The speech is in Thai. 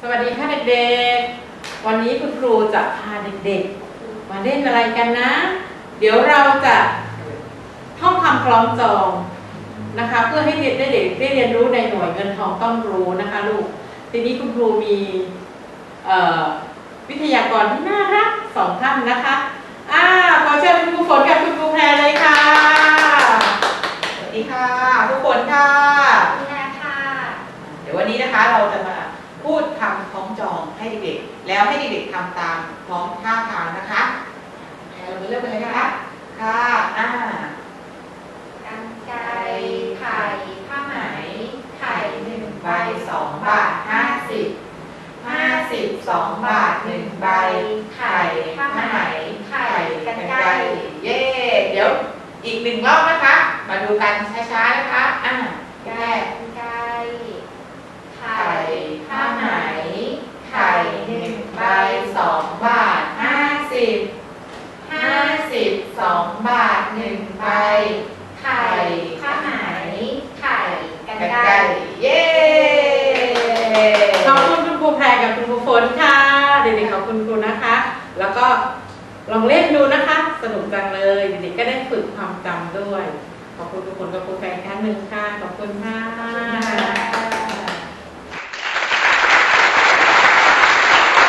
สวัสดีค่ะเด็กๆ วันนี้คุณครูจะพาเด็กๆ มาเล่นอะไรกันนะ เดี๋ยวเราจะท่องคำคล้องจองนะคะ เพื่อให้เด็กได้เด็กได้เรียนรู้ในหน่วยเงินทองต้องรู้นะคะลูก ทีนี้คุณครูมีเอ่อวิทยากรที่น่ารักสองท่านนะคะอ่าขอเชิญคุณครูฝนกับคุณครูแพรเลยค่ะ สวัสดีค่ะ ทุกคนค่ะ นี่นาค่ะ เดี๋ยววันนี้นะคะเราจะมา พูดคำคล้องจองให้เด็กๆแล้วให้เด็กๆทำตามพร้อมท่าทางนะคะแพรเราไปเริ่มกันเลยนะคะค่ะอ่ากันไกไข่ผ้าไหมไข่หนึ่งใบสองบาทห้าสิบห้าสิบสองบาทหนึ่งใบ ไข่ผ้าไหมไข่กันไกรเย้เดี๋ยวอีกหนึ่งรอบนะคะ มาดูกันช้าๆนะคะอ่าแรก สิบห้าสิบสองบาทหนึ่งใบไข่ผ้าไหมไข่กันกันไกไกรรเย้ขอบคุณคุณครูแพรกับคุณครูฝนค่ะ เด็กๆขอบคุณครูนะคะ แล้วก็ลองเล่นดูนะคะ สนุกจังเลยเด็กๆก็ได้ฝึกความจำด้วย ขอบคุณทุกคนกับครูแพรอีกครั้งหนึ่งค่ะ ขอบคุณค่ะ